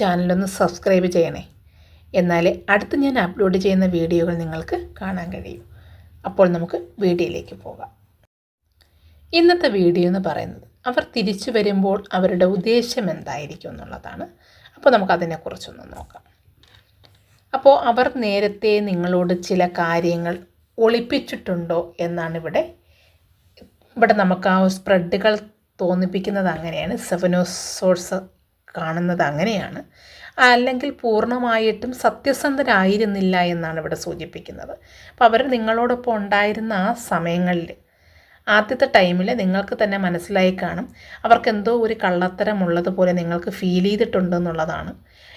ചാനലൊന്ന് സബ്സ്ക്രൈബ് ചെയ്യണേ. എന്നാൽ അടുത്ത് ഞാൻ അപ്ലോഡ് ചെയ്യുന്ന വീഡിയോകൾ നിങ്ങൾക്ക് കാണാൻ കഴിയും. അപ്പോൾ നമുക്ക് വീഡിയോയിലേക്ക് പോകാം. ഇന്നത്തെ വീഡിയോ എന്ന് പറയുന്നത് അവർ തിരിച്ചു വരുമ്പോൾ അവരുടെ ഉദ്ദേശം എന്തായിരിക്കും എന്നുള്ളതാണ്. അപ്പോൾ നമുക്കതിനെക്കുറിച്ചൊന്ന് നോക്കാം. അപ്പോൾ അവർ നേരത്തെ നിങ്ങളോട് ചില കാര്യങ്ങൾ ഒളിപ്പിച്ചിട്ടുണ്ടോ എന്നാണ് ഇവിടെ ഇവിടെ നമുക്ക് ആ സ്പ്രെഡുകൾ തോന്നിപ്പിക്കുന്നത് അങ്ങനെയാണ്. സെവനോസോഴ്സ് കാണുന്നത് അങ്ങനെയാണ്. അല്ലെങ്കിൽ പൂർണമായിട്ടും സത്യസന്ധരായിരുന്നില്ല എന്നാണ് ഇവിടെ സൂചിപ്പിക്കുന്നത്. അപ്പോൾ അവർ നിങ്ങളോടൊപ്പം ഉണ്ടായിരുന്ന ആ സമയങ്ങളിൽ ആദ്യത്തെ ടൈമിൽ നിങ്ങൾക്ക് തന്നെ മനസ്സിലായി കാണും അവർക്ക് എന്തോ ഒരു കള്ളത്തരമുള്ളതുപോലെ നിങ്ങൾക്ക് ഫീൽ ചെയ്തിട്ടുണ്ട് എന്നുള്ളതാണ്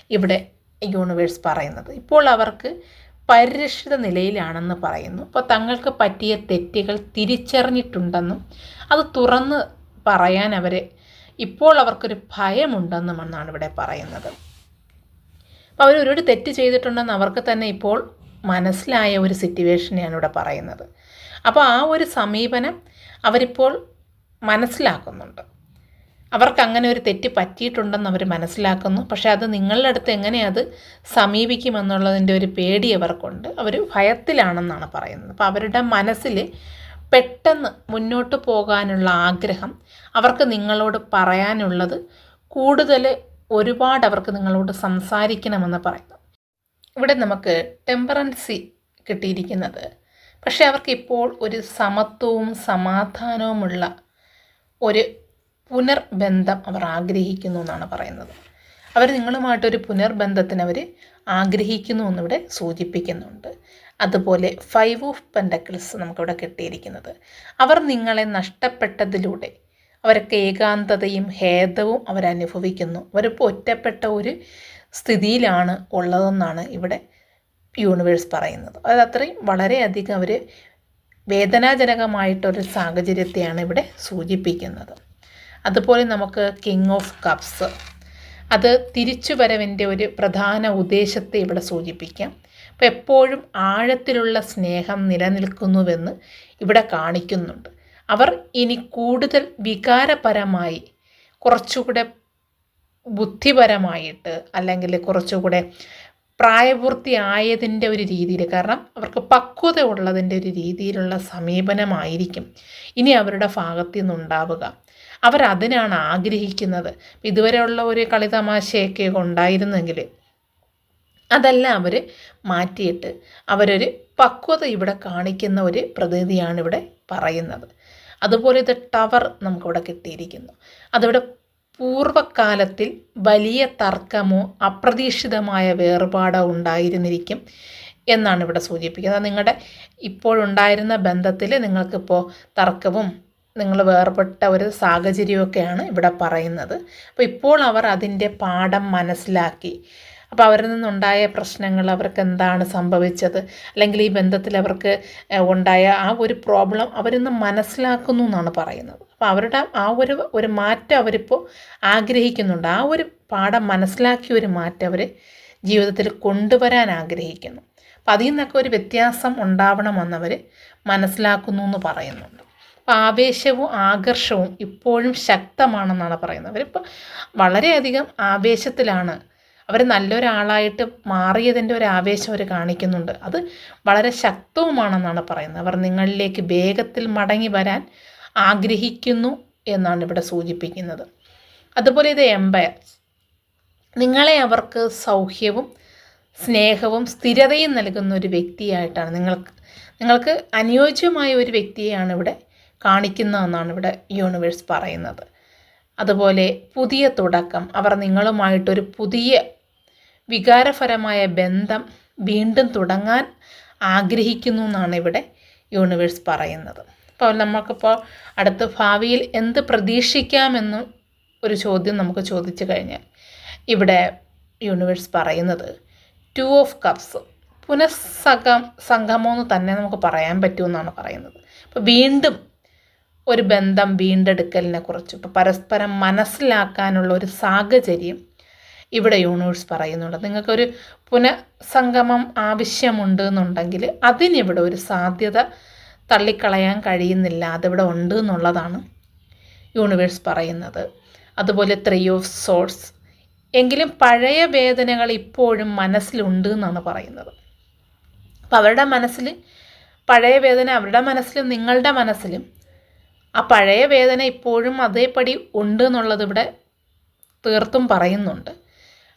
ഇവിടെ യൂണിവേഴ്സ് പറയുന്നത്. ഇപ്പോൾ അവർക്ക് പരിരക്ഷിത നിലയിലാണെന്ന് പറയുന്നു. അപ്പോൾ തങ്ങൾക്ക് പറ്റിയ തെറ്റുകൾ തിരിച്ചറിഞ്ഞിട്ടുണ്ടെന്നും അത് തുറന്ന് പറയാൻ അവർ ഇപ്പോൾ അവർക്കൊരു ഭയമുണ്ടെന്നും എന്നാണ് ഇവിടെ പറയുന്നത്. അപ്പോൾ അവർ ഒരുപാട് തെറ്റ് ചെയ്തിട്ടുണ്ടെന്ന് അവർക്ക് തന്നെ ഇപ്പോൾ മനസ്സിലായ ഒരു സിറ്റുവേഷനെയാണ് ഇവിടെ പറയുന്നത്. അപ്പോൾ ആ ഒരു സമീപനം അവരിപ്പോൾ മനസ്സിലാക്കുന്നുണ്ട്. അവർക്ക് അങ്ങനെ ഒരു തെറ്റ് പറ്റിയിട്ടുണ്ടെന്ന് അവർ മനസ്സിലാക്കുന്നു. പക്ഷേ അത് നിങ്ങളുടെ അടുത്ത് എങ്ങനെ അത് സമീപിക്കുമെന്നുള്ളതിന്റെ ഒരു പേടി അവർക്കുണ്ട്. അവർ ഭയത്തിലാണെന്നാണ് പറയുന്നത്. അപ്പോൾ അവരുടെ മനസ്സിൽ പെട്ടെന്ന് മുന്നോട്ട് പോകാനുള്ള ആഗ്രഹം അവർക്ക് നിങ്ങളോട് പറയാനുള്ളത് കൂടുതൽ ഒരുപാട് അവർക്ക് നിങ്ങളോട് സംസാരിക്കണമെന്ന് പറയുന്നു. ഇവിടെ നമുക്ക് ടെമ്പറൻസി കിട്ടിയിരിക്കുന്നത്. പക്ഷേ അവർക്കിപ്പോൾ ഒരു സമത്വവും സമാധാനവുമുള്ള ഒരു പുനർബന്ധം അവർ ആഗ്രഹിക്കുന്നു എന്നാണ് പറയുന്നത്. അവർ നിങ്ങളുമായിട്ടൊരു പുനർബന്ധത്തിന് അവർ ആഗ്രഹിക്കുന്നു എന്നിവിടെ സൂചിപ്പിക്കുന്നുണ്ട്. അതുപോലെ ഫൈവ് ഓഫ് പെൻഡക്കിൾസ് നമുക്കിവിടെ കിട്ടിയിരിക്കുന്നത്. അവർ നിങ്ങളെ നഷ്ടപ്പെട്ടതിലൂടെ അവരൊക്കെ ഏകാന്തതയും ഖേദവും അവരനുഭവിക്കുന്നു. അവരിപ്പോൾ ഒറ്റപ്പെട്ട ഒരു സ്ഥിതിയിലാണ് ഉള്ളതെന്നാണ് ഇവിടെ യൂണിവേഴ്സ് പറയുന്നത്. അത് അത്രയും വളരെയധികം അവർ വേദനാജനകമായിട്ടൊരു സാഹചര്യത്തെയാണ് ഇവിടെ സൂചിപ്പിക്കുന്നത്. അതുപോലെ നമുക്ക് കിങ് ഓഫ് കപ്സ് അത് തിരിച്ചുവരവിന്റെ ഒരു പ്രധാന ഉദ്ദേശത്തെ ഇവിടെ സൂചിപ്പിക്കാം. അപ്പോൾ എപ്പോഴും ആഴത്തിലുള്ള സ്നേഹം നിലനിൽക്കുന്നുവെന്ന് ഇവിടെ കാണിക്കുന്നുണ്ട്. അവർ ഇനി കൂടുതൽ വികാരപരമായി കുറച്ചുകൂടെ ബുദ്ധിപരമായിട്ട് അല്ലെങ്കിൽ കുറച്ചുകൂടെ പ്രായപൂർത്തിയായതിന്റെ ഒരു രീതിയിൽ കാരണം അവർക്ക് പക്വത ഉള്ളതിന്റെ ഒരു രീതിയിലുള്ള സമീപനമായിരിക്കും ഇനി അവരുടെ ഭാഗത്തു നിന്നുണ്ടാവുക. അവരതിനാണ് ആഗ്രഹിക്കുന്നത്. ഇതുവരെയുള്ള ഒരു കളിതമാശയൊക്കെ ഉണ്ടായിരുന്നെങ്കിൽ അതെല്ലാം അവർ മാറ്റിയിട്ട് അവരൊരു പക്വത ഇവിടെ കാണിക്കുന്ന ഒരു പ്രതിനിധിയാണ് ഇവിടെ പറയുന്നത്. അതുപോലെ ഇത് ടവർ നമുക്കിവിടെ കിട്ടിയിരിക്കുന്നു. അതിവിടെ പൂർവകാലത്തിൽ വലിയ തർക്കമോ അപ്രതീക്ഷിതമായ വേർപാടോ ഉണ്ടായിരുന്നിരിക്കും എന്നാണ് ഇവിടെ സൂചിപ്പിക്കുന്നത്. നിങ്ങളുടെ ഇപ്പോഴുണ്ടായിരുന്ന ബന്ധത്തിൽ നിങ്ങൾക്കിപ്പോൾ തർക്കവും നിങ്ങൾ വേർപെട്ട ഒരു സാഹചര്യമൊക്കെയാണ് ഇവിടെ പറയുന്നത്. അപ്പോൾ ഇപ്പോൾ അവർ അതിന്റെ പാഠം മനസ്സിലാക്കി. അപ്പോൾ അവരിൽ നിന്നുണ്ടായ പ്രശ്നങ്ങൾ അവർക്ക് എന്താണ് സംഭവിച്ചത്? അല്ലെങ്കിൽ ഈ ബന്ധത്തിൽ അവർക്ക് ഉണ്ടായ ആ ഒരു പ്രോബ്ലം അവരിന്ന് മനസ്സിലാക്കുന്നു എന്നാണ് പറയുന്നത്. അപ്പോൾ അവരുടെ ആ ഒരു ഒരു മാറ്റം അവരിപ്പോൾ ആഗ്രഹിക്കുന്നുണ്ട്. ആ ഒരു പാഠം മനസ്സിലാക്കിയ ഒരു മാറ്റം അവർ ജീവിതത്തിൽ കൊണ്ടുവരാൻ ആഗ്രഹിക്കുന്നു. അപ്പം അതിൽ നിന്നൊക്കെ ഒരു വ്യത്യാസം ഉണ്ടാവണമെന്നവർ മനസ്സിലാക്കുന്നു എന്ന് പറയുന്നുണ്ട്. അപ്പോൾ ആവേശവും ആകർഷവും ഇപ്പോഴും ശക്തമാണെന്നാണ് പറയുന്നത്. അവരിപ്പോൾ വളരെയധികം ആവേശത്തിലാണ് അവർ നല്ലൊരാളായിട്ട് മാറിയതിന്റെ ഒരു ആവേശം അവർ കാണിക്കുന്നുണ്ട്. അത് വളരെ ശക്തവുമാണെന്നാണ് പറയുന്നത്. അവർ നിങ്ങളിലേക്ക് വേഗത്തിൽ മടങ്ങി വരാൻ ആഗ്രഹിക്കുന്നു എന്നാണ് ഇവിടെ സൂചിപ്പിക്കുന്നത്. അതുപോലെ ഇത് എംപയർ നിങ്ങളെ അവർക്ക് സൗഖ്യവും സ്നേഹവും സ്ഥിരതയും നൽകുന്ന ഒരു വ്യക്തിയായിട്ടാണ് നിങ്ങൾക്ക് നിങ്ങൾക്ക് അനുയോജ്യമായ ഒരു വ്യക്തിയെയാണ് ഇവിടെ കാണിക്കുന്നതെന്നാണ് ഇവിടെ യൂണിവേഴ്സ് പറയുന്നത്. അതുപോലെ പുതിയ തുടക്കം. അവർ നിങ്ങളുമായിട്ടൊരു പുതിയ വികാരപരമായ ബന്ധം വീണ്ടും തുടങ്ങാൻ ആഗ്രഹിക്കുന്നു എന്നാണ് ഇവിടെ യൂണിവേഴ്സ് പറയുന്നത്. അപ്പോൾ നമുക്കിപ്പോൾ അടുത്ത ഭാവിയിൽ എന്ത് പ്രതീക്ഷിക്കാമെന്ന് ഒരു ചോദ്യം നമുക്ക് ചോദിച്ചു കഴിഞ്ഞാൽ ഇവിടെ യൂണിവേഴ്സ് പറയുന്നത് ടു ഓഫ് കപ്സ്. പുനഃസംഗം സംഗമോ എന്ന് തന്നെ നമുക്ക് പറയാൻ പറ്റുമെന്നാണ് പറയുന്നത്. അപ്പോൾ വീണ്ടും ഒരു ബന്ധം വീണ്ടെടുക്കലിനെ കുറിച്ച് ഇപ്പോൾ പരസ്പരം മനസ്സിലാക്കാനുള്ള ഒരു സാഹചര്യം ഇവിടെ യൂണിവേഴ്സ് പറയുന്നുണ്ട്. നിങ്ങൾക്കൊരു പുനഃസംഗമം ആവശ്യമുണ്ട് എന്നുണ്ടെങ്കിൽ അതിനിവിടെ ഒരു സാധ്യത തള്ളിക്കളയാൻ കഴിയുന്നില്ല. അതിവിടെ ഉണ്ട് എന്നുള്ളതാണ് യൂണിവേഴ്സ് പറയുന്നത്. അതുപോലെ ത്രീ ഓഫ് സോഴ്സ് എങ്കിലും പഴയ വേദനകൾ ഇപ്പോഴും മനസ്സിലുണ്ട് എന്നാണ് പറയുന്നത്. അപ്പോൾ അവരുടെ മനസ്സിൽ പഴയ വേദന അവരുടെ മനസ്സിലും നിങ്ങളുടെ മനസ്സിലും ആ പഴയ വേദന ഇപ്പോഴും അതേപടി ഉണ്ട് എന്നുള്ളത് ഇവിടെ തീർത്തും പറയുന്നുണ്ട്.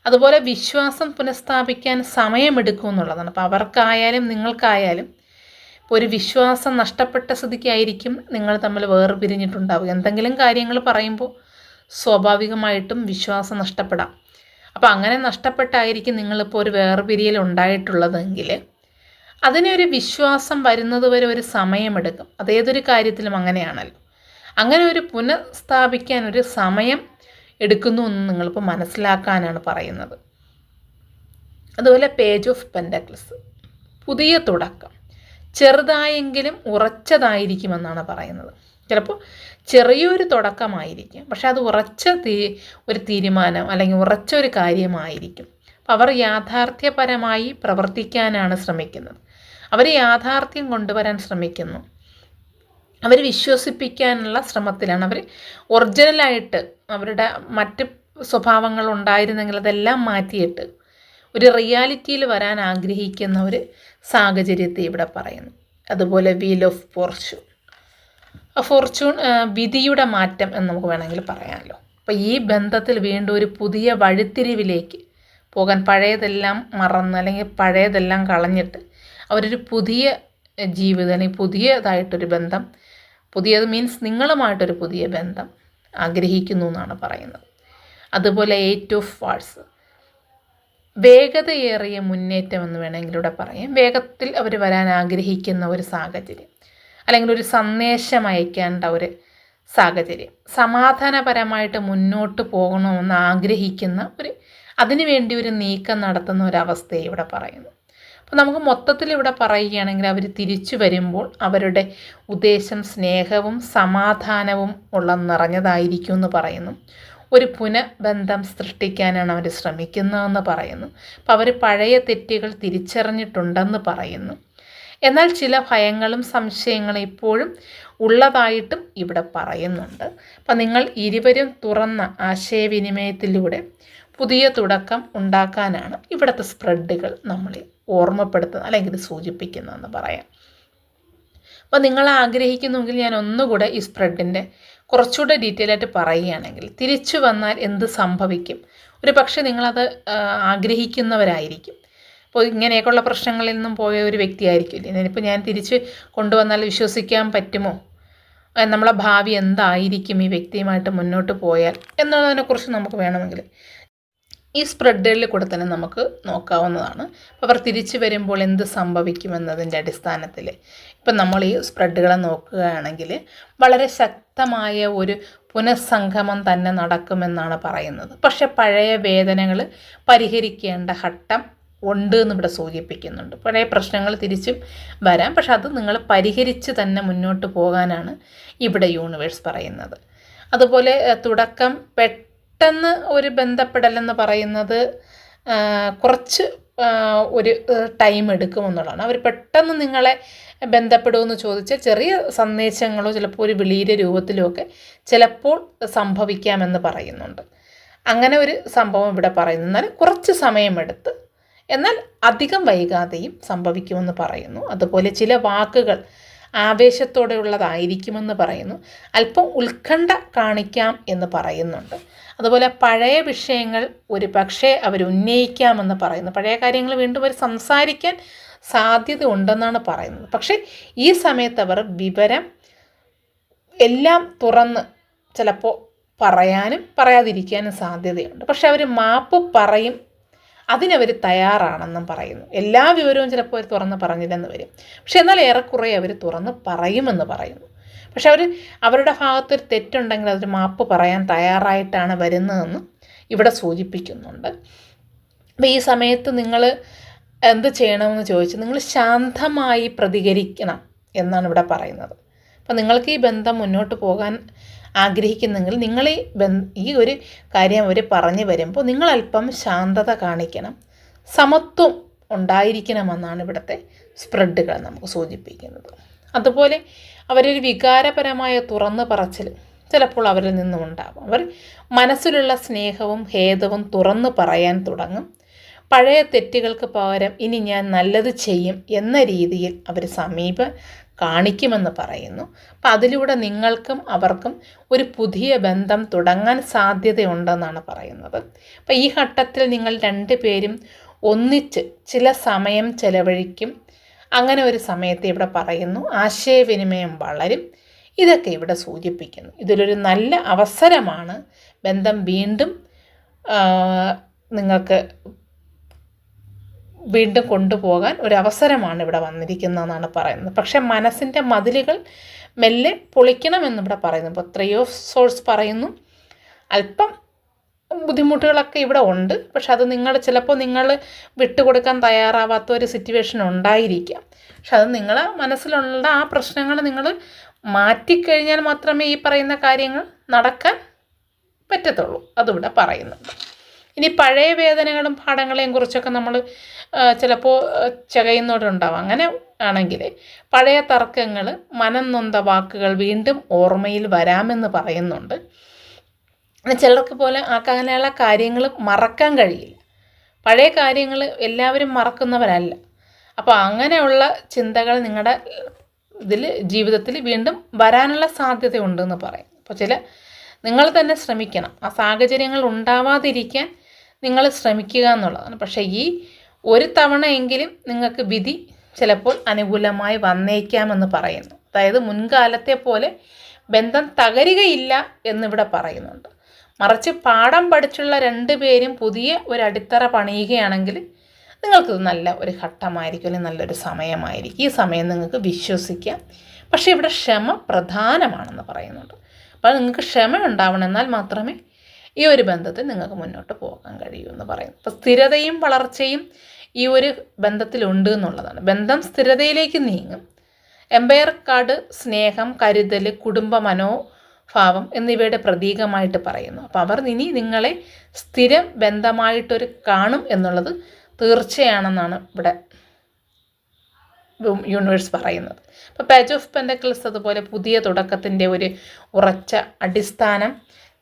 അതുപോലെ വിശ്വാസം പുനഃസ്ഥാപിക്കാൻ സമയമെടുക്കും എന്നുള്ളതാണ്. അപ്പോൾ അവർക്കായാലും നിങ്ങൾക്കായാലും ഇപ്പോൾ ഒരു വിശ്വാസം നഷ്ടപ്പെട്ട സ്ഥിതിക്കായിരിക്കും നിങ്ങൾ തമ്മിൽ വേർപിരിഞ്ഞിട്ടുണ്ടാവുക. എന്തെങ്കിലും കാര്യങ്ങൾ പറയുമ്പോൾ സ്വാഭാവികമായിട്ടും വിശ്വാസം നഷ്ടപ്പെടാം. അപ്പോൾ അങ്ങനെ നഷ്ടപ്പെട്ടായിരിക്കും നിങ്ങളിപ്പോൾ ഒരു വേർപിരിയൽ ഉണ്ടായിട്ടുള്ളതെങ്കിൽ അതിനൊരു വിശ്വാസം വരുന്നത് വരെ ഒരു സമയമെടുക്കും. അതേതൊരു കാര്യത്തിലും അങ്ങനെയാണല്ലോ. അങ്ങനെ ഒരു പുനഃസ്ഥാപിക്കാൻ ഒരു സമയം എടുക്കുന്നു എന്ന് നിങ്ങളിപ്പോൾ മനസ്സിലാക്കാനാണ് പറയുന്നത്. അതുപോലെ പേജ് ഓഫ് പെൻഡക്ലസ് പുതിയ തുടക്കം. ചെറുതായെങ്കിലും ഉറച്ചതായിരിക്കുമെന്നാണ് പറയുന്നത്. ചിലപ്പോൾ ചെറിയൊരു തുടക്കമായിരിക്കും. പക്ഷെ അത് ഉറച്ച തീ ഒരു തീരുമാനം അല്ലെങ്കിൽ ഉറച്ച ഒരു കാര്യമായിരിക്കും. അവർ യാഥാർത്ഥ്യപരമായി പ്രവർത്തിക്കാനാണ് ശ്രമിക്കുന്നത്. അവർ യാഥാർത്ഥ്യം കൊണ്ടുവരാൻ ശ്രമിക്കുന്നു. അവർ വിശ്വസിപ്പിക്കാനുള്ള ശ്രമത്തിലാണ്. അവർ ഒറിജിനലായിട്ട് അവരുടെ മറ്റ് സ്വഭാവങ്ങൾ ഉണ്ടായിരുന്നെങ്കിൽ അതെല്ലാം മാറ്റിയിട്ട് ഒരു റിയാലിറ്റിയിൽ വരാൻ ആഗ്രഹിക്കുന്ന ഒരു സാഹചര്യത്തെ ഇവിടെ പറയുന്നു. അതുപോലെ വീൽ ഓഫ് ഫോർച്യൂൺ ഫോർച്യൂൺ വിധിയുടെ മാറ്റം എന്ന് നമുക്ക് വേണമെങ്കിൽ പറയാമല്ലോ. അപ്പോൾ ഈ ബന്ധത്തിൽ വീണ്ടും ഒരു പുതിയ വഴിത്തിരിവിലേക്ക് പോകാൻ പഴയതെല്ലാം മറന്ന് അല്ലെങ്കിൽ പഴയതെല്ലാം കളഞ്ഞിട്ട് അവരൊരു പുതിയ ജീവിതം അല്ലെങ്കിൽ പുതിയതായിട്ടൊരു ബന്ധം പുതിയത് മീൻസ് നിങ്ങളുമായിട്ടൊരു പുതിയ ബന്ധം ആഗ്രഹിക്കുന്നു എന്നാണ് പറയുന്നത്. അതുപോലെ എയ്റ്റ് ഓഫ് വാൾസ് വേഗതയേറിയ മുന്നേറ്റം എന്ന് വേണമെങ്കിൽ ഇവിടെ പറയാം. വേഗത്തിൽ അവർ വരാൻ ആഗ്രഹിക്കുന്ന ഒരു സാഹചര്യം. അല്ലെങ്കിൽ ഒരു സന്ദേശം അയക്കേണ്ട ഒരു സാഹചര്യം. സമാധാനപരമായിട്ട് മുന്നോട്ട് പോകണമെന്ന് ആഗ്രഹിക്കുന്ന ഒരു അതിനുവേണ്ടി ഒരു നീക്കം നടത്തുന്ന ഒരവസ്ഥയെ ഇവിടെ പറയുന്നു അപ്പോൾ നമുക്ക് മൊത്തത്തിൽ ഇവിടെ പറയുകയാണെങ്കിൽ അവർ തിരിച്ചു വരുമ്പോൾ അവരുടെ ഉദ്ദേശം സ്നേഹവും സമാധാനവും ഉള്ള നിറഞ്ഞതായിരിക്കും എന്ന് പറയുന്നു. ഒരു പുനഃബന്ധം സൃഷ്ടിക്കാനാണ് അവർ ശ്രമിക്കുന്നതെന്ന് പറയുന്നു. അപ്പോൾ അവർ പഴയ തെറ്റുകൾ തിരിച്ചറിഞ്ഞിട്ടുണ്ടെന്ന് പറയുന്നു. എന്നാൽ ചില ഭയങ്ങളും സംശയങ്ങളും ഇപ്പോഴും ഉള്ളതായിട്ടും ഇവിടെ പറയുന്നുണ്ട്. അപ്പം നിങ്ങൾ ഇരുവരും തുറന്ന ആശയവിനിമയത്തിലൂടെ പുതിയ തുടക്കം ഉണ്ടാക്കാനാണ് ഇവിടുത്തെ സ്പ്രെഡുകൾ നമ്മളെ ഓർമ്മപ്പെടുത്തുന്നത് അല്ലെങ്കിൽ സൂചിപ്പിക്കുന്നതെന്ന് പറയാം. അപ്പോൾ നിങ്ങൾ ആഗ്രഹിക്കുന്നുവെങ്കിൽ ഞാൻ ഒന്നുകൂടെ ഈ സ്പ്രെഡിന്റെ കുറച്ചുകൂടെ ഡീറ്റെയിൽ ആയിട്ട് പറയുകയാണെങ്കിൽ തിരിച്ചു വന്നാൽ എന്ത് സംഭവിക്കും? ഒരു പക്ഷേ നിങ്ങളത് ആഗ്രഹിക്കുന്നവരായിരിക്കും. ഇപ്പോൾ ഇങ്ങനെയൊക്കെയുള്ള പ്രശ്നങ്ങളിൽ നിന്നും പോയ ഒരു വ്യക്തിയായിരിക്കും ഇനിയിപ്പോൾ ഞാൻ തിരിച്ച് കൊണ്ടുവന്നാൽ വിശ്വസിക്കാൻ പറ്റുമോ? നമ്മളെ ഭാവി എന്തായിരിക്കും ഈ വ്യക്തിയുമായിട്ട് മുന്നോട്ട് പോയാൽ? എന്നുള്ളതിനെക്കുറിച്ച് നമുക്ക് വേണമെങ്കിൽ ഈ സ്പ്രെഡിൽ കൂടെ തന്നെ നമുക്ക് നോക്കാവുന്നതാണ്. അവർ തിരിച്ചു വരുമ്പോൾ എന്ത് സംഭവിക്കുമെന്നതിന്റെ അടിസ്ഥാനത്തിൽ. ഇപ്പം നമ്മൾ ഈ സ്പ്രെഡുകളെ നോക്കുകയാണെങ്കിൽ വളരെ ശക്തമായ ഒരു പുനഃസംഗമം തന്നെ നടക്കുമെന്നാണ് പറയുന്നത്. പക്ഷെ പഴയ വേദനകൾ പരിഹരിക്കേണ്ട ഘട്ടം ഉണ്ട് എന്നിവിടെ സൂചിപ്പിക്കുന്നുണ്ട്. പഴയ പ്രശ്നങ്ങൾ തിരിച്ചും വരാം. പക്ഷെ അത് നിങ്ങൾ പരിഹരിച്ച് തന്നെ മുന്നോട്ട് പോകാനാണ് ഇവിടെ യൂണിവേഴ്സ് പറയുന്നത്. അതുപോലെ തുടക്കം പെട്ടെന്ന് ഒരു ബന്ധപ്പെടലെന്ന് പറയുന്നത് കുറച്ച് ഒരു ടൈം എടുക്കുമെന്നുള്ളതാണ് അവർ പെട്ടെന്ന് നിങ്ങളെ ബന്ധപ്പെടുമെന്ന് ചോദിച്ചാൽ ചെറിയ സന്ദേശങ്ങളോ ചിലപ്പോൾ ഒരു വിളിയുടെ രൂപത്തിലോ ഒക്കെ ചിലപ്പോൾ സംഭവിക്കാമെന്ന് പറയുന്നുണ്ട്. അങ്ങനെ ഒരു സംഭവം ഇവിടെ പറയുന്നു. എന്നാൽ കുറച്ച് സമയമെടുത്ത് എന്നാൽ അധികം വൈകാതെയും സംഭവിക്കുമെന്ന് പറയുന്നു. അതുപോലെ ചില വാക്കുകൾ ആവേശത്തോടെയുള്ളതായിരിക്കുമെന്ന് പറയുന്നു. അല്പം ഉത്കണ്ഠ കാണിക്കാം എന്ന് പറയുന്നുണ്ട്. അതുപോലെ പഴയ വിഷയങ്ങൾ ഒരു പക്ഷേ അവർ ഉന്നയിക്കാമെന്ന് പറയുന്നു. പഴയ കാര്യങ്ങൾ വീണ്ടും അവർ സംസാരിക്കാൻ സാധ്യത ഉണ്ടെന്നാണ് പറയുന്നത്. പക്ഷേ ഈ സമയത്ത് അവർ വിവരം എല്ലാം തുറന്ന് ചിലപ്പോൾ പറയാനും പറയാതിരിക്കാനും സാധ്യതയുണ്ട്. പക്ഷെ അവർ മാപ്പ് പറയും അതിനവർ തയ്യാറാണെന്നും പറയുന്നു. എല്ലാ വിവരവും ചിലപ്പോൾ അവർ തുറന്ന് പറഞ്ഞില്ലെന്ന് വരും. പക്ഷെ എന്നാൽ ഏറെക്കുറെ അവർ തുറന്ന് പറയുമെന്ന് പറയുന്നു. പക്ഷെ അവർ അവരുടെ ഭാഗത്തൊരു തെറ്റുണ്ടെങ്കിൽ അതൊരു മാപ്പ് പറയാൻ തയ്യാറായിട്ടാണ് വരുന്നതെന്ന് ഇവിടെ സൂചിപ്പിക്കുന്നുണ്ട്. അപ്പോൾ ഈ സമയത്ത് നിങ്ങൾ എന്ത് ചെയ്യണമെന്ന് ചോദിച്ചാൽ നിങ്ങൾ ശാന്തമായി പ്രതികരിക്കണം എന്നാണ് ഇവിടെ പറയുന്നത്. അപ്പം നിങ്ങൾക്ക് ഈ ബന്ധം മുന്നോട്ട് പോകാൻ ആഗ്രഹിക്കുന്നെങ്കിൽ നിങ്ങൾ ഈ ഈ ഒരു കാര്യം അവർ പറഞ്ഞു വരുമ്പോൾ നിങ്ങൾ അല്പം ശാന്തത കാണിക്കണം. സമത്വം ഉണ്ടായിരിക്കണമെന്നാണ് ഇവിടുത്തെ സ്പ്രെഡുകൾ നമുക്ക് സൂചിപ്പിക്കുന്നത്. അതുപോലെ അവരൊരു വികാരപരമായ തുറന്നു പറച്ചിൽ ചിലപ്പോൾ അവരിൽ നിന്നും ഉണ്ടാകും അവർ മനസ്സിലുള്ള സ്നേഹവും ഹേതവും തുറന്നു പറയാൻ തുടങ്ങും. പഴയ തെറ്റുകൾക്ക് പകരം ഇനി ഞാൻ നല്ലത് ചെയ്യും എന്ന രീതിയിൽ അവർ സമീപ കാണിക്കുമെന്ന് പറയുന്നു. അപ്പം അതിലൂടെ നിങ്ങൾക്കും അവർക്കും ഒരു പുതിയ ബന്ധം തുടങ്ങാൻ സാധ്യതയുണ്ടെന്നാണ് പറയുന്നത്. അപ്പം ഈ ഘട്ടത്തിൽ നിങ്ങൾ രണ്ടുപേരും ഒന്നിച്ച് ചില സമയം ചെലവഴിക്കും. അങ്ങനെ ഒരു സമയത്ത് ഇവിടെ പറയുന്നു ആശയവിനിമയം വളരും. ഇതൊക്കെ ഇവിടെ സൂചിപ്പിക്കുന്നു. ഇതിലൊരു നല്ല അവസരമാണ് ബന്ധം വീണ്ടും നിങ്ങൾക്ക് വീണ്ടും കൊണ്ടുപോകാൻ ഒരു അവസരമാണ് ഇവിടെ വന്നിരിക്കുന്നതെന്നാണ് പറയുന്നത്. പക്ഷേ മനസ്സിന്റെ മതിലുകൾ മെല്ലെ പൊളിക്കണമെന്നിവിടെ പറയുന്നു. ഇപ്പോൾ ത്രീ ഓഫ് സോഴ്സ് പറയുന്നു. അല്പം ബുദ്ധിമുട്ടുകളൊക്കെ ഇവിടെ ഉണ്ട്. പക്ഷെ അത് നിങ്ങൾ ചിലപ്പോൾ നിങ്ങൾ വിട്ടുകൊടുക്കാൻ തയ്യാറാവാത്ത ഒരു സിറ്റുവേഷൻ ഉണ്ടായിരിക്കാം. പക്ഷെ അത് നിങ്ങൾ മനസ്സിലുള്ള ആ പ്രശ്നങ്ങൾ നിങ്ങൾ മാറ്റിക്കഴിഞ്ഞാൽ മാത്രമേ ഈ പറയുന്ന കാര്യങ്ങൾ നടക്കാൻ പറ്റത്തുള്ളൂ. അതിവിടെ പറയുന്നുണ്ട്. ഇനി പഴയ വേദനകളും പാഠങ്ങളെയും കുറിച്ചൊക്കെ നമ്മൾ ചിലപ്പോൾ ചകയുന്നവരുണ്ടാവും. അങ്ങനെ ആണെങ്കിൽ പഴയ തർക്കങ്ങൾ മനം നൊന്ത വാക്കുകൾ വീണ്ടും ഓർമ്മയിൽ വരാമെന്ന് പറയുന്നുണ്ട്. ചിലർക്ക് പോലെ അങ്ങനെയുള്ള കാര്യങ്ങൾ മറക്കാൻ കഴിയില്ല. പഴയ കാര്യങ്ങൾ എല്ലാവരും മറക്കുന്നവരല്ല. അപ്പോൾ അങ്ങനെയുള്ള ചിന്തകൾ നിങ്ങളുടെ ഇതിൽ ജീവിതത്തിൽ വീണ്ടും വരാനുള്ള സാധ്യതയുണ്ടെന്ന് പറയും. അപ്പോൾ ചില നിങ്ങൾ തന്നെ ശ്രമിക്കണം. ആ സാഹചര്യങ്ങൾ ഉണ്ടാവാതിരിക്കാൻ നിങ്ങൾ ശ്രമിക്കുക എന്നുള്ളതാണ്. പക്ഷേ ഈ ഒരു തവണയെങ്കിലും നിങ്ങൾക്ക് വിധി ചിലപ്പോൾ അനുകൂലമായി വന്നേക്കാമെന്ന് പറയുന്നു. അതായത് മുൻകാലത്തെ പോലെ ബന്ധം തകരുകയില്ല എന്നിവിടെ പറയുന്നുണ്ട്. മറിച്ച് പാഠം പഠിച്ചുള്ള രണ്ട് പേരും പുതിയ ഒരു അടിത്തറ പണിയുകയാണെങ്കിൽ നിങ്ങൾക്കത് നല്ല ഒരു ഘട്ടമായിരിക്കും അല്ലെങ്കിൽ നല്ലൊരു സമയമായിരിക്കും. ഈ സമയം നിങ്ങൾക്ക് വിശ്വസിക്കാം. പക്ഷേ ഇവിടെ ക്ഷമ പ്രധാനമാണെന്ന് പറയുന്നുണ്ട്. അപ്പോൾ നിങ്ങൾക്ക് ക്ഷമ ഉണ്ടാവണം എന്നാൽ മാത്രമേ ഈ ഒരു ബന്ധത്തിൽ നിങ്ങൾക്ക് മുന്നോട്ട് പോകാൻ കഴിയൂ എന്ന് പറയുന്നു. അപ്പോൾ സ്ഥിരതയും വളർച്ചയും ഈ ഒരു ബന്ധത്തിലുണ്ട് എന്നുള്ളതാണ്. ബന്ധം സ്ഥിരതയിലേക്ക് നീങ്ങും. എംപയർ കാർഡ് സ്നേഹം കരുതൽ കുടുംബ മനോഭാവം എന്നിവയുടെ പ്രതീകമായിട്ട് പറയുന്നു. അപ്പോൾ അവർ ഇനി നിങ്ങളെ സ്ഥിരം ബന്ധമായിട്ടൊരു കാണും എന്നുള്ളത് തീർച്ചയാണെന്നാണ് ഇവിടെ യൂണിവേഴ്സ് പറയുന്നത്. അപ്പോൾ പാച്ച് ഓഫ് പെൻഡക്കിൾസ് അതുപോലെ പുതിയ തുടക്കത്തിന്റെ ഒരു ഉറച്ച അടിസ്ഥാനം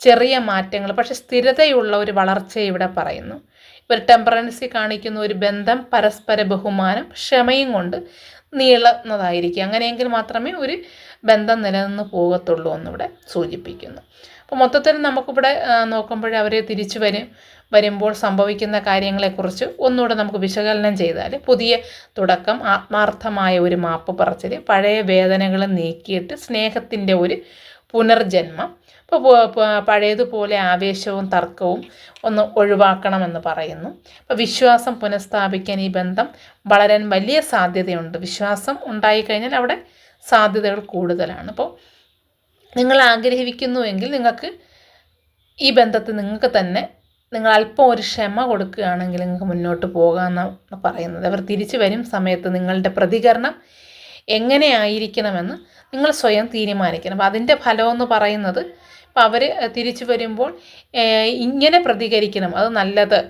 ചെറിയ മാറ്റങ്ങൾ പക്ഷെ സ്ഥിരതയുള്ള ഒരു വളർച്ച ഇവിടെ പറയുന്നു. ഇവർ ടെമ്പറൻസി കാണിക്കുന്ന ഒരു ബന്ധം പരസ്പര ബഹുമാനം ക്ഷമയും കൊണ്ട് നീളുന്നതായിരിക്കും. അങ്ങനെയെങ്കിൽ മാത്രമേ ഒരു ബന്ധം നിലനിന്ന് പോകത്തുള്ളൂ എന്നിവിടെ സൂചിപ്പിക്കുന്നു. അപ്പോൾ മൊത്തത്തിൽ നമുക്കിവിടെ നോക്കുമ്പോൾ അവരെ തിരിച്ചു വരും. വരുമ്പോൾ സംഭവിക്കുന്ന കാര്യങ്ങളെക്കുറിച്ച് ഒന്നുകൂടെ നമുക്ക് വിശകലനം ചെയ്താൽ പുതിയ തുടക്കം ആത്മാർത്ഥമായ ഒരു മാപ്പ് പറച്ചിൽ പഴയ വേദനകൾ നീക്കിയിട്ട് സ്നേഹത്തിന്റെ ഒരു പുനർജന്മം ഇപ്പോൾ പഴയതുപോലെ ആവേശവും തർക്കവും ഒന്ന് ഒഴിവാക്കണമെന്ന് പറയുന്നു. അപ്പോൾ വിശ്വാസം പുനഃസ്ഥാപിക്കാൻ ഈ ബന്ധം വളരാൻ വലിയ സാധ്യതയുണ്ട്. വിശ്വാസം ഉണ്ടായിക്കഴിഞ്ഞാൽ അവിടെ സാധ്യതകൾ കൂടുതലാണ്. അപ്പോൾ നിങ്ങൾ ആഗ്രഹിക്കുന്നുവെങ്കിൽ നിങ്ങൾക്ക് ഈ ബന്ധത്തിൽ നിങ്ങൾക്ക് തന്നെ നിങ്ങൾ അല്പം ഒരു ക്ഷമ കൊടുക്കുകയാണെങ്കിൽ നിങ്ങൾക്ക് മുന്നോട്ട് പോകാമെന്നാണ് പറയുന്നത്. അവർ തിരിച്ചു വരും സമയത്ത് നിങ്ങളുടെ പ്രതികരണം എങ്ങനെയായിരിക്കണമെന്ന് നിങ്ങൾ സ്വയം തീരുമാനിക്കണം. അപ്പോൾ അതിന്റെ ഫലമെന്ന് പറയുന്നത് അപ്പോൾ അവർ തിരിച്ചു വരുമ്പോൾ ഇങ്ങനെ പ്രതികരിക്കണം. അത് നല്ലത്.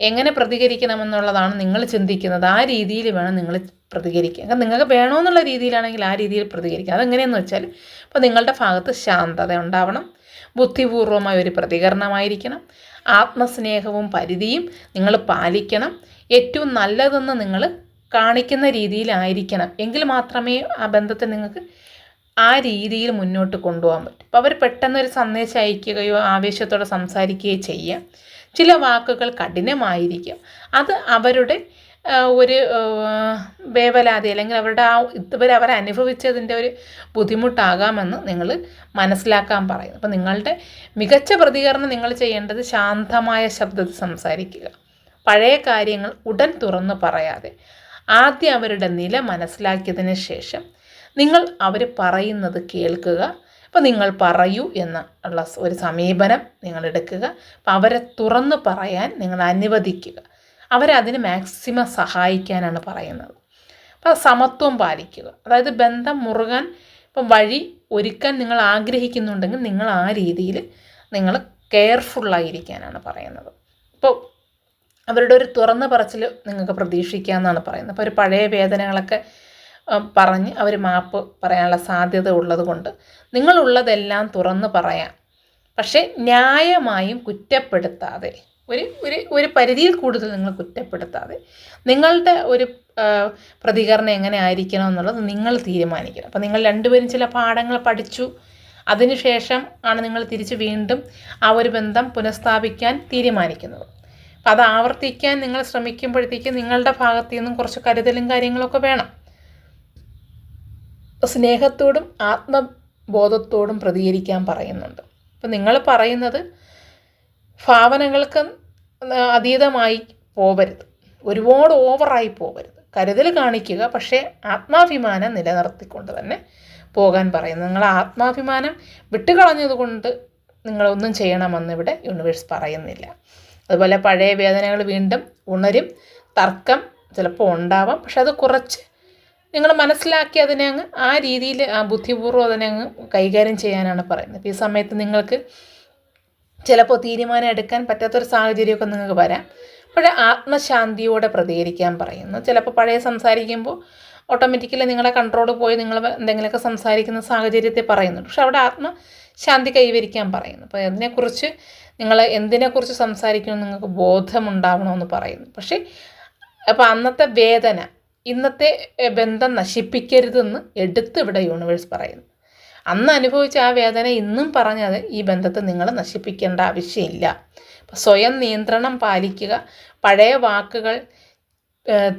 എങ്ങനെ പ്രതികരിക്കണം എന്നുള്ളതാണ് നിങ്ങൾ ചിന്തിക്കുന്നത്. ആ രീതിയിൽ വേണം നിങ്ങൾ പ്രതികരിക്കുക നിങ്ങൾക്ക് വേണമെന്നുള്ള രീതിയിലാണെങ്കിൽ ആ രീതിയിൽ പ്രതികരിക്കുക അതെങ്ങനെയെന്ന് വെച്ചാൽ ഇപ്പോൾ നിങ്ങളുടെ ഭാഗത്ത് ശാന്തത ഉണ്ടാവണം. ബുദ്ധിപൂർവമായ ഒരു പ്രതികരണമായിരിക്കണം. ആത്മസ്നേഹവും പരിധിയും നിങ്ങൾ പാലിക്കണം. ഏറ്റവും നല്ലതെന്ന് നിങ്ങൾ കാണിക്കുന്ന രീതിയിലായിരിക്കണം. എങ്കിൽ മാത്രമേ ആ ബന്ധത്തെ നിങ്ങൾക്ക് ആ രീതിയിൽ മുന്നോട്ട് കൊണ്ടുപോകാൻ പറ്റും. അപ്പോൾ അവർ പെട്ടെന്നൊരു സന്ദേശം അയക്കുകയോ ആവേശത്തോടെ സംസാരിക്കുകയോ ചെയ്യാം. ചില വാക്കുകൾ കഠിനമായിരിക്കാം. അത് അവരുടെ ഒരു വേവലാതി അല്ലെങ്കിൽ അവരുടെ ആ ഇതുവരെ അവർ അനുഭവിച്ചതിന്റെ ഒരു ബുദ്ധിമുട്ടാകാമെന്ന് നിങ്ങൾ മനസ്സിലാക്കാൻ പറയുന്നു. അപ്പോൾ നിങ്ങളുടെ മികച്ച പ്രതികരണം നിങ്ങൾ ചെയ്യേണ്ടത് ശാന്തമായ ശബ്ദത്തിൽ സംസാരിക്കുക. പഴയ കാര്യങ്ങൾ ഉടൻ തുറന്നു പറയാതെ ആദ്യം അവരുടെ നില മനസ്സിലാക്കിയതിന് ശേഷം നിങ്ങൾ അവർ പറയുന്നത് കേൾക്കുക. അപ്പോൾ നിങ്ങൾ പറയൂ എന്ന ഉള്ള ഒരു സമീപനം നിങ്ങൾ എടുക്കുക. അപ്പോൾ അവരെ തുറന്ന് പറയാൻ നിങ്ങൾ അനുവദിക്കുക. അവരതിന് മാക്സിമം സഹായിക്കാനാണ് പറയുന്നത്. അപ്പോൾ സമത്വം പാലിക്കുക. അതായത് ബന്ധം മുറുകാൻ ഇപ്പം വഴി ഒരുക്കാൻ നിങ്ങൾ ആഗ്രഹിക്കുന്നുണ്ടെങ്കിൽ നിങ്ങൾ ആ രീതിയിൽ നിങ്ങൾ കെയർഫുള്ളായിരിക്കാനാണ് പറയുന്നത്. ഇപ്പോൾ അവരുടെ ഒരു തുറന്ന പറച്ചിൽ നിങ്ങൾക്ക് പ്രതീക്ഷിക്കാമെന്നാണ് പറയുന്നത്. അപ്പോൾ ഒരു പഴയ വേദനകളൊക്കെ പറഞ്ഞ് അവർ മാപ്പ് പറയാനുള്ള സാധ്യത ഉള്ളതുകൊണ്ട് നിങ്ങളുള്ളതെല്ലാം തുറന്ന് പറയാം. പക്ഷേ ന്യായമായും കുറ്റപ്പെടുത്താതെ ഒരു ഒരു ഒരു പരിധിയിൽ കൂടുതൽ നിങ്ങൾ കുറ്റപ്പെടുത്താതെ നിങ്ങളുടെ ഒരു പ്രതികരണം എങ്ങനെ ആയിരിക്കണം എന്നുള്ളത് നിങ്ങൾ തീരുമാനിക്കണം. അപ്പോൾ നിങ്ങൾ രണ്ടുപേരും ചില പാഠങ്ങൾ പഠിച്ചു അതിനുശേഷം ആണ് നിങ്ങൾ തിരിച്ച് വീണ്ടും ആ ഒരു ബന്ധം പുനഃസ്ഥാപിക്കാൻ തീരുമാനിക്കുന്നത്. അപ്പം അത് ആവർത്തിക്കാൻ നിങ്ങൾ ശ്രമിക്കുമ്പോഴത്തേക്ക് നിങ്ങളുടെ ഭാഗത്തു നിന്നും കുറച്ച് കരുതലും കാര്യങ്ങളൊക്കെ വേണം. സ്നേഹത്തോടും ആത്മബോധത്തോടും പ്രതികരിക്കാൻ പറയുന്നുണ്ട്. അപ്പം നിങ്ങൾ പറയുന്നത് ഭാവനകൾക്ക് അതീതമായി പോവരുത്. ഒരുപാട് ഓവറായി പോവരുത്. കരുതൽ കാണിക്കുക പക്ഷേ ആത്മാഭിമാനം നിലനിർത്തിക്കൊണ്ട് തന്നെ പോകാൻ പറയുന്നു. നിങ്ങൾ ആത്മാഭിമാനം വിട്ടുകളഞ്ഞതുകൊണ്ട് നിങ്ങളൊന്നും ചെയ്യണമെന്ന് ഇവിടെ യൂണിവേഴ്സ് പറയുന്നില്ല. അതുപോലെ പഴയ വേദനകൾ വീണ്ടും ഉണരും തർക്കം ചിലപ്പോൾ ഉണ്ടാവാം. പക്ഷെ അത് കുറച്ച് നിങ്ങൾ മനസ്സിലാക്കി അതിനെ അങ്ങ് ആ രീതിയിൽ ആ ബുദ്ധിപൂർവം അതിനെ അങ്ങ് കൈകാര്യം ചെയ്യാനാണ് പറയുന്നത്. ഈ സമയത്ത് നിങ്ങൾക്ക് ചിലപ്പോൾ തീരുമാനം എടുക്കാൻ പറ്റാത്തൊരു സാഹചര്യമൊക്കെ നിങ്ങൾക്ക് വരാം. പക്ഷേ ആത്മശാന്തിയോടെ പ്രതികരിക്കാൻ പറയുന്നു. ചിലപ്പോൾ പഴയ സംസാരിക്കുമ്പോൾ ഓട്ടോമാറ്റിക്കലി നിങ്ങളെ കൺട്രോൾ പോയി നിങ്ങൾ എന്തെങ്കിലുമൊക്കെ സംസാരിക്കുന്ന സാഹചര്യത്തെ പറയുന്നുണ്ട് പക്ഷെ അവിടെ ആത്മശാന്തി കൈവരിക്കാൻ പറയുന്നു. അപ്പോൾ അതിനെക്കുറിച്ച് നിങ്ങൾ എന്തിനെക്കുറിച്ച് സംസാരിക്കണമെന്ന് നിങ്ങൾക്ക് ബോധമുണ്ടാവണമെന്ന് പറയുന്നു. പക്ഷേ അപ്പോൾ അന്നത്തെ വേദന ഇന്നത്തെ ബന്ധം നശിപ്പിക്കരുതെന്ന് എടുത്ത് ഇവിടെ യൂണിവേഴ്സ് പറയുന്നു. അന്ന് അനുഭവിച്ച ആ വേദന ഇന്നും പറഞ്ഞത് ഈ ബന്ധത്തെ നിങ്ങൾ നശിപ്പിക്കേണ്ട ആവശ്യമില്ല. സ്വയം നിയന്ത്രണം പാലിക്കുക പഴയ വാക്കുകൾ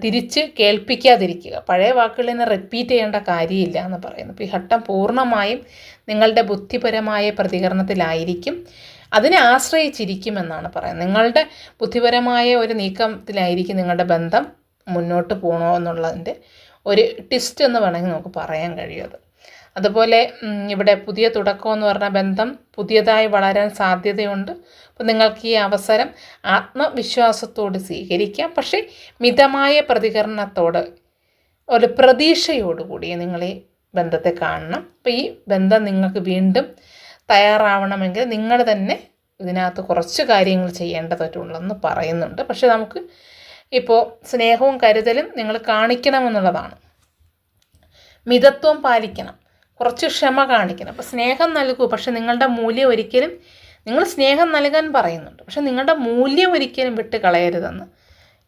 തിരിച്ച് കേൾപ്പിക്കാതിരിക്കുക. പഴയ വാക്കുകളിൽ നിന്ന് റിപ്പീറ്റ് ചെയ്യേണ്ട കാര്യമില്ല എന്ന് പറയുന്നു. ഈ ഘട്ടം പൂർണമായും നിങ്ങളുടെ ബുദ്ധിപരമായ പ്രതികരണത്തിലായിരിക്കും. അതിനെ ആശ്രയിച്ചിരിക്കുമെന്നാണ് പറയുന്നത്. നിങ്ങളുടെ ബുദ്ധിപരമായ ഒരു നീക്കത്തിലായിരിക്കും നിങ്ങളുടെ ബന്ധം. മുന്നോട്ട് പോകണോ എന്നുള്ളതിന്റെ ഒരു ട്വിസ്റ്റ് എന്ന് വേണമെങ്കിൽ നമുക്ക് പറയാൻ കഴിയും അതുപോലെ ഇവിടെ പുതിയ തുടക്കം എന്ന് പറഞ്ഞ ബന്ധം പുതിയതായി വളരാൻ സാധ്യതയുണ്ട്. അപ്പോൾ നിങ്ങൾക്ക് ഈ അവസരം ആത്മവിശ്വാസത്തോട് സ്വീകരിക്കാം. പക്ഷേ മിതമായ പ്രതികരണത്തോട് ഒരു പ്രതീക്ഷയോടുകൂടി നിങ്ങൾ ഈ ബന്ധത്തെ കാണണം. അപ്പോൾ ഈ ബന്ധം നിങ്ങൾക്ക് വീണ്ടും തയ്യാറാവണമെങ്കിൽ നിങ്ങൾ തന്നെ ഇതിനകത്ത് കുറച്ച് കാര്യങ്ങൾ ചെയ്യേണ്ടതായിട്ടുള്ളതെന്ന് പറയുന്നുണ്ട്. പക്ഷേ നമുക്ക് ഇപ്പോൾ സ്നേഹവും കരുതലും നിങ്ങൾ കാണിക്കണമെന്നുള്ളതാണ്. മിതത്വം പാലിക്കണം. കുറച്ച് ക്ഷമ കാണിക്കണം. അപ്പോൾ സ്നേഹം നൽകൂ. പക്ഷെ നിങ്ങളുടെ മൂല്യം ഒരിക്കലും നിങ്ങൾ സ്നേഹം നൽകാൻ പറയുന്നുണ്ട്. പക്ഷെ നിങ്ങളുടെ മൂല്യം ഒരിക്കലും വിട്ട് കളയരുതെന്ന്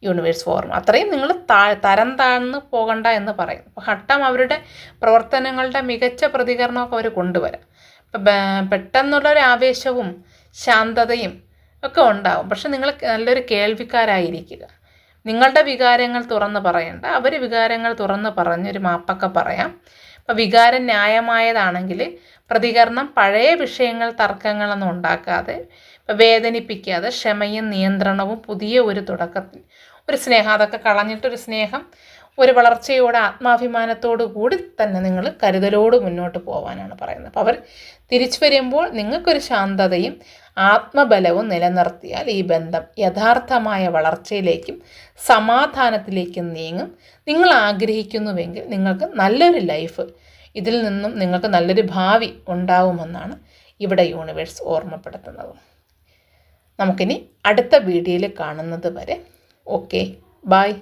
യൂണിവേഴ്സ് ഫോർമ അത്രയും നിങ്ങൾ താ തരം താഴ്ന്ന് പോകണ്ട എന്ന് പറയും അപ്പോൾ ഘട്ടം അവരുടെ പ്രവർത്തനങ്ങളുടെ മികച്ച പ്രതികരണമൊക്കെ അവർ കൊണ്ടുവരാം. ഇപ്പം പെട്ടെന്നുള്ള ഒരു ആവേശവും ശാന്തതയും ഒക്കെ ഉണ്ടാവും. പക്ഷെ നിങ്ങൾ നല്ലൊരു കേൾവിക്കാരായിരിക്കുക. നിങ്ങളുടെ വികാരങ്ങൾ തുറന്ന് പറയണ്ട. അവർ വികാരങ്ങൾ തുറന്ന് പറഞ്ഞൊരു മാപ്പൊക്കെ പറയാം. അപ്പോൾ വികാരം ന്യായമായതാണെങ്കിൽ പ്രതികരണം പഴയ വിഷയങ്ങൾ തർക്കങ്ങളൊന്നും ഉണ്ടാക്കാതെ വേദനിപ്പിക്കാതെ ക്ഷമയും നിയന്ത്രണവും പുതിയ ഒരു തുടക്കത്തിൽ. ഒരു സ്നേഹം അതൊക്കെ കളഞ്ഞിട്ടൊരു സ്നേഹം ഒരു വളർച്ചയോടെ ആത്മാഭിമാനത്തോടു കൂടി തന്നെ നിങ്ങൾ കരുതലോട് മുന്നോട്ട് പോകാനാണ് പറയുന്നത്. അപ്പോൾ അവർ തിരിച്ചു വരുമ്പോൾ നിങ്ങൾക്കൊരു ശാന്തതയും ആത്മബലവും നിലനിർത്തിയാൽ ഈ ബന്ധം യഥാർത്ഥമായ വളർച്ചയിലേക്കും സമാധാനത്തിലേക്കും നീങ്ങും. നിങ്ങൾ ആഗ്രഹിക്കുന്നുവെങ്കിൽ നിങ്ങൾക്ക് നല്ലൊരു ലൈഫ് ഇതിൽ നിന്നും നിങ്ങൾക്ക് നല്ലൊരു ഭാവി ഉണ്ടാവുമെന്നാണ് ഇവിടെ യൂണിവേഴ്സ് ഓർമ്മപ്പെടുത്തുന്നത്. നമുക്കിനി അടുത്ത വീഡിയോയിൽ കാണുന്നത് വരെ ഓക്കെ ബായ്